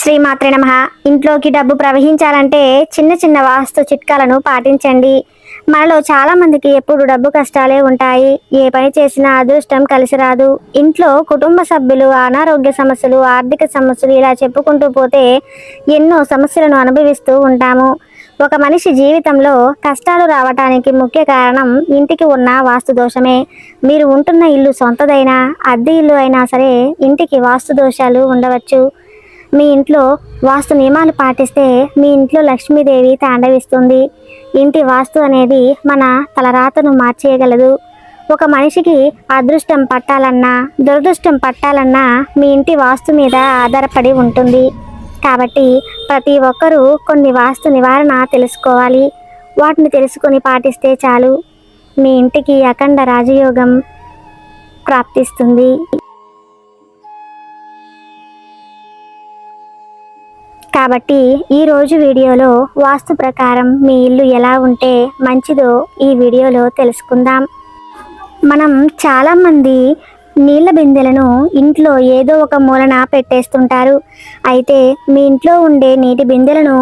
శ్రీమాత్రే నమ. ఇంట్లోకి డబ్బు ప్రవహించాలంటే చిన్న చిన్న వాస్తు చిట్కాలను పాటించండి. మనలో చాలామందికి ఎప్పుడు డబ్బు కష్టాలే ఉంటాయి. ఏ పని చేసినా అదృష్టం కలిసి రాదు. ఇంట్లో కుటుంబ సభ్యులు అనారోగ్య సమస్యలు ఆర్థిక సమస్యలు ఇలా చెప్పుకుంటూ పోతే ఎన్నో సమస్యలను అనుభవిస్తూ ఉంటాము. ఒక మనిషి జీవితంలో కష్టాలు రావటానికి ముఖ్య కారణం ఇంటికి ఉన్న వాస్తు దోషమే. మీరు ఉంటున్న ఇల్లు సొంతదైనా అద్దె ఇల్లు అయినా సరే ఇంటికి వాస్తు దోషాలు ఉండవచ్చు. మీ ఇంట్లో వాస్తు నియమాలు పాటిస్తే మీ ఇంట్లో లక్ష్మీదేవి తాండవిస్తుంది. ఇంటి వాస్తు అనేది మన తలరాతను మార్చేయగలదు. ఒక మనిషికి అదృష్టం పట్టాలన్నా దురదృష్టం పట్టాలన్నా మీ ఇంటి వాస్తు మీద ఆధారపడి ఉంటుంది. కాబట్టి ప్రతి ఒక్కరూ కొన్ని వాస్తు నివారణ తెలుసుకోవాలి. వాటిని తెలుసుకొని పాటిస్తే చాలు. మీ ఇంటికి అఖండ రాజయోగం ప్రాప్తిస్తుంది. కాబట్టి ఈరోజు వీడియోలో వాస్తు ప్రకారం మీ ఇల్లు ఎలా ఉంటే మంచిదో ఈ వీడియోలో తెలుసుకుందాం. మనం చాలామంది నీళ్ళ బిందెలను ఇంట్లో ఏదో ఒక మూలన పెట్టేస్తుంటారు. అయితే మీ ఇంట్లో ఉండే నీటి బిందెలను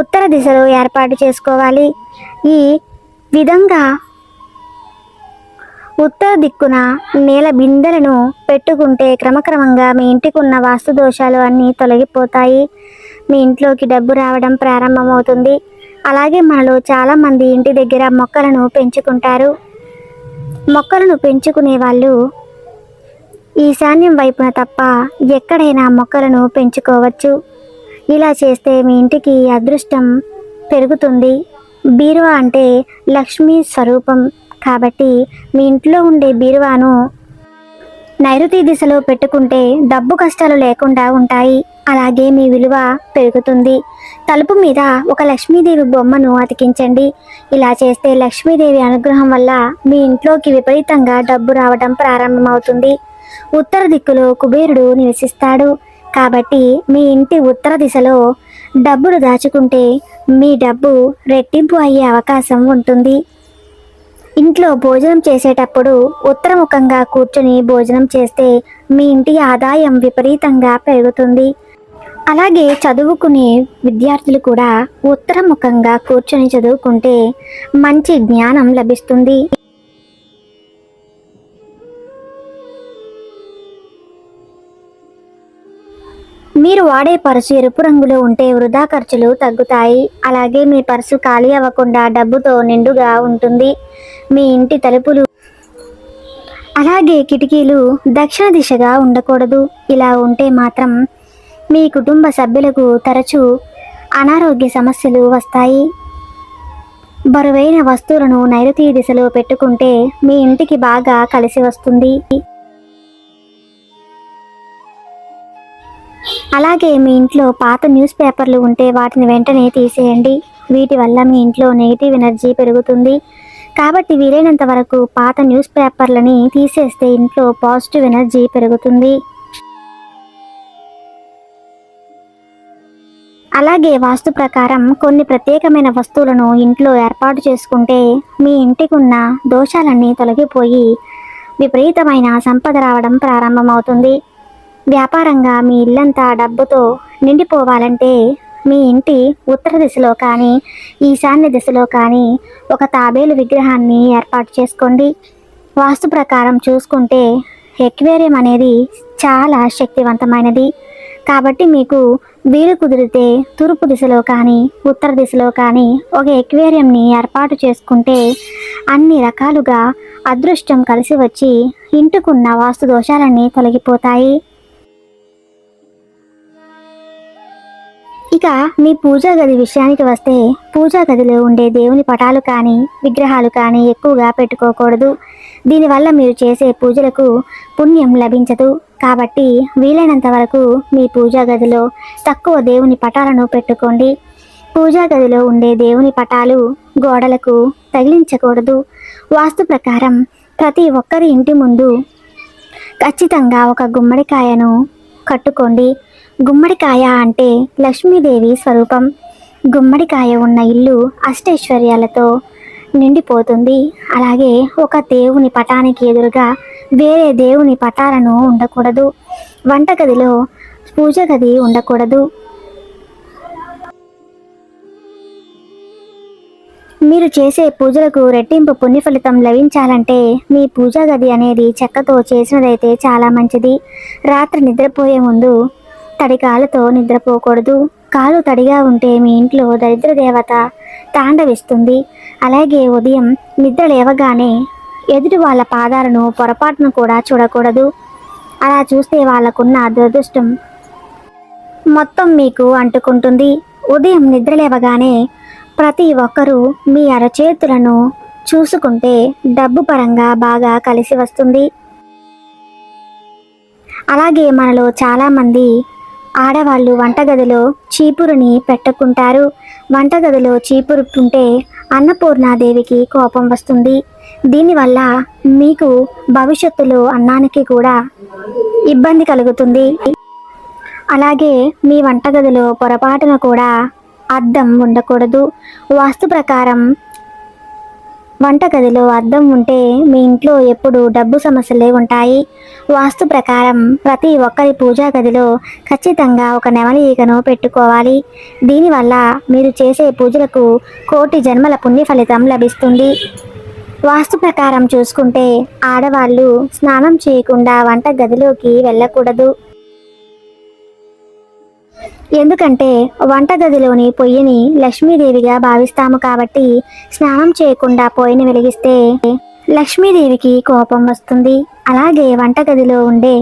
ఉత్తర దిశలో ఏర్పాటు చేసుకోవాలి. ఈ విధంగా ఉత్తర దిక్కున నేల బిందెలను పెట్టుకుంటే క్రమక్రమంగా మీ ఇంటికి ఉన్న వాస్తు దోషాలు అన్నీ తొలగిపోతాయి. మీ ఇంట్లోకి డబ్బు రావడం ప్రారంభమవుతుంది. అలాగే మనలో చాలామంది ఇంటి దగ్గర మొక్కలను పెంచుకుంటారు. మొక్కలను పెంచుకునే వాళ్ళు ఈశాన్యం వైపున తప్ప ఎక్కడైనా మొక్కలను పెంచుకోవచ్చు. ఇలా చేస్తే మీ ఇంటికి అదృష్టం పెరుగుతుంది. బీరువా అంటే లక్ష్మీ స్వరూపం. కాబట్టి మీ ఇంట్లో ఉండే బీరువాను నైరుతి దిశలో పెట్టుకుంటే డబ్బు కష్టాలు లేకుండా ఉంటాయి. అలాగే మీ విలువ పెరుగుతుంది. తలుపు మీద ఒక లక్ష్మీదేవి బొమ్మను అతికించండి. ఇలా చేస్తే లక్ష్మీదేవి అనుగ్రహం వల్ల మీ ఇంట్లోకి విపరీతంగా డబ్బు రావడం ప్రారంభమవుతుంది. ఉత్తర దిక్కులో కుబేరుడు నివసిస్తాడు. కాబట్టి మీ ఇంటి ఉత్తర దిశలో డబ్బులు దాచుకుంటే మీ డబ్బు రెట్టింపు అయ్యే అవకాశం ఉంటుంది. ఇంట్లో భోజనం చేసేటప్పుడు ఉత్తరముఖంగా కూర్చొని భోజనం చేస్తే మీ ఇంటి ఆదాయం విపరీతంగా పెరుగుతుంది. అలాగే చదువుకునే విద్యార్థులు కూడా ఉత్తరముఖంగా కూర్చొని చదువుకుంటే మంచి జ్ఞానం లభిస్తుంది. మీరు వాడే పర్సు ఎరుపు రంగులో ఉంటే వృధా ఖర్చులు తగ్గుతాయి. అలాగే మీ పర్సు ఖాళీ అవ్వకుండా డబ్బుతో నిండుగా ఉంటుంది. మీ ఇంటి తలుపులు అలాగే కిటికీలు దక్షిణ దిశగా ఉండకూడదు. ఇలా ఉంటే మాత్రం మీ కుటుంబ సభ్యులకు తరచూ అనారోగ్య సమస్యలు వస్తాయి. బరువైన వస్తువులను నైరుతి దిశలో పెట్టుకుంటే మీ ఇంటికి బాగా కలిసి వస్తుంది. అలాగే మీ ఇంట్లో పాత న్యూస్ పేపర్లు ఉంటే వాటిని వెంటనే తీసేయండి. వీటి వల్ల మీ ఇంట్లో నెగిటివ్ ఎనర్జీ పెరుగుతుంది. కాబట్టి వీలైనంత వరకు పాత న్యూస్ పేపర్లని తీసేస్తే ఇంట్లో పాజిటివ్ ఎనర్జీ పెరుగుతుంది. అలాగే వాస్తు ప్రకారం కొన్ని ప్రత్యేకమైన వస్తువులను ఇంట్లో ఏర్పాటు చేసుకుంటే మీ ఇంటికి ఉన్న దోషాలన్నీ తొలగిపోయి విపరీతమైన సంపద రావడం ప్రారంభమవుతుంది. వ్యాపారంగా మీ ఇల్లంతా డబ్బుతో నిండిపోవాలంటే మీ ఇంటి ఉత్తర దిశలో కానీ ఈశాన్య దిశలో కానీ ఒక తాబేలు విగ్రహాన్ని ఏర్పాటు చేసుకోండి. వాస్తు ప్రకారం చూసుకుంటే ఎక్వేరియం అనేది చాలా శక్తివంతమైనది. కాబట్టి మీకు వీలు కుదిరితే తూర్పు దిశలో కానీ ఉత్తర దిశలో కానీ ఒక ఎక్వేరియంని ఏర్పాటు చేసుకుంటే అన్ని రకాలుగా అదృష్టం కలిసి వచ్చి ఇంటికున్న వాస్తు దోషాలన్నీ తొలగిపోతాయి. ఇక మీ పూజా గది విషయానికి వస్తే పూజా గదిలో ఉండే దేవుని పటాలు కానీ విగ్రహాలు కానీ ఎక్కువగా పెట్టుకోకూడదు. దీనివల్ల మీరు చేసే పూజలకు పుణ్యం లభించదు. కాబట్టి వీలైనంత వరకు మీ పూజా గదిలో తక్కువ దేవుని పటాలను పెట్టుకోండి. పూజా గదిలో ఉండే దేవుని పటాలు గోడలకు తగిలించకూడదు. వాస్తు ప్రకారం ప్రతి ఒక్కరి ఇంటి ముందు ఖచ్చితంగా ఒక గుమ్మడికాయను కట్టుకోండి. గుమ్మడికాయ అంటే లక్ష్మీదేవి స్వరూపం. గుమ్మడికాయ ఉన్న ఇల్లు అష్టైశ్వర్యాలతో నిండిపోతుంది. అలాగే ఒక దేవుని పటానికి ఎదురుగా వేరే దేవుని పటాలను ఉండకూడదు. వంటగదిలో పూజ గది ఉండకూడదు. మీరు చేసే పూజలకు రెట్టింపు పుణ్య ఫలితం లభించాలంటే మీ పూజా గది అనేది చెక్కతో చేసినదైతే చాలా మంచిది. రాత్రి నిద్రపోయే ముందు తడి కాళ్ళతో నిద్రపోకూడదు. కాలు తడిగా ఉంటే మీ ఇంట్లో దరిద్ర దేవత తాండవిస్తుంది. అలాగే ఉదయం నిద్ర లేవగానే ఎదుటి వాళ్ళ పాదాలను పొరపాటును కూడా చూడకూడదు. అలా చూస్తే వాళ్ళకున్న దురదృష్టం మొత్తం మీకు అంటుకుంటుంది. ఉదయం నిద్ర లేవగానే ప్రతి ఒక్కరూ మీ అరచేతులను చూసుకుంటే డబ్బు పరంగా బాగా కలిసి వస్తుంది. అలాగే మనలో చాలామంది ఆడవాళ్ళు వంటగదిలో చీపురుని పెట్టుకుంటారు. వంటగదిలో చీపురు ఉంటే అన్నపూర్ణాదేవికి కోపం వస్తుంది. దీనివల్ల మీకు భవిష్యత్తులో అన్నానికి కూడా ఇబ్బంది కలుగుతుంది. అలాగే మీ వంటగదిలో పొరపాటున కూడా అద్దం ఉండకూడదు. వాస్తు ప్రకారం వంటగదిలో అద్దం ఉంటే మీ ఇంట్లో ఎప్పుడు డబ్బు సమస్యలే ఉంటాయి. వాస్తు ప్రకారం ప్రతి ఒక్కరి పూజా గదిలో ఖచ్చితంగా ఒక నెమలి ఈగను పెట్టుకోవాలి. దీనివల్ల మీరు చేసే పూజలకు కోటి జన్మల పుణ్య ఫలితం లభిస్తుంది. వాస్తు ప్రకారం చూసుకుంటే ఆడవాళ్ళు స్నానం చేయకుండా వంట గదిలోకి వెళ్ళకూడదు. ఎందుకంటే వంటగదిలోని పొయ్యిని లక్ష్మీదేవిగా భావిస్తాము కాబట్టి స్నానం చేయకుండా పొయ్యిని వెలిగిస్తే లక్ష్మీదేవికి కోపం వస్తుంది. అలాగే వంటగదిలో ఉండే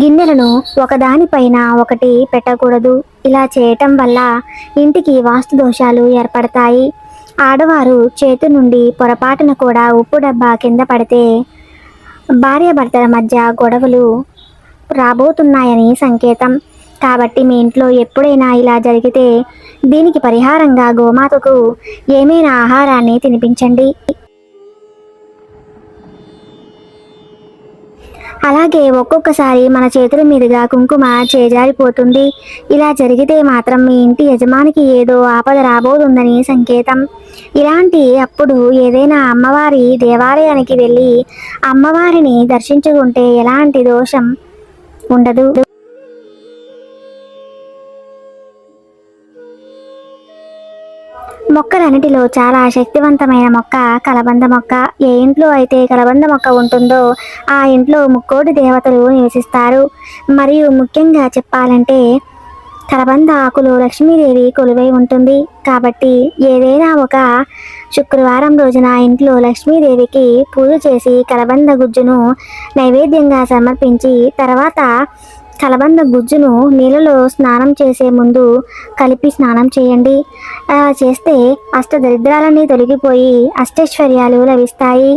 గిన్నెలను ఒకదానిపైన ఒకటి పెట్టకూడదు. ఇలా చేయటం వల్ల ఇంటికి వాస్తు దోషాలు ఏర్పడతాయి. ఆడవారు చేతి నుండి పొరపాటున కూడా ఉప్పు డబ్బా కింద పడితే భార్యాభర్తల మధ్య గొడవలు రాబోతున్నాయని సంకేతం. కాబట్టి మీ ఇంట్లో ఎప్పుడైనా ఇలా జరిగితే దీనికి పరిహారంగా గోమాతకు ఏమైనా ఆహారాన్ని తినిపించండి. అలాగే ఒక్కొక్కసారి మన చేతుల మీదుగా కుంకుమ చేజారిపోతుంది. ఇలా జరిగితే మాత్రం మీ ఇంటి యజమానికి ఏదో ఆపద రాబోతుందని సంకేతం. ఇలాంటి అప్పుడు ఏదైనా అమ్మవారి దేవాలయానికి వెళ్ళి అమ్మవారిని దర్శించుకుంటే ఎలాంటి దోషం ఉండదు. మొక్కలన్నిటిలో చాలా శక్తివంతమైన మొక్క కలబంద మొక్క. ఏ ఇంట్లో అయితే కలబంద మొక్క ఉంటుందో ఆ ఇంట్లో ముక్కోటి దేవతలు నివసిస్తారు. మరియు ముఖ్యంగా చెప్పాలంటే కలబంద ఆకులు లక్ష్మీదేవి కొలువై ఉంటుంది. కాబట్టి ఏదైనా ఒక శుక్రవారం రోజున ఇంట్లో లక్ష్మీదేవికి పూజ చేసి కలబంద గుజ్జును నైవేద్యంగా సమర్పించి తర్వాత కలబంద గుజ్జును నీళ్ళలో స్నానం చేసే ముందు కలిపి స్నానం చేయండి. అలా చేస్తే అష్టదరిద్రాలన్నీ తొలగిపోయి అష్టైశ్వర్యాలు లభిస్తాయి.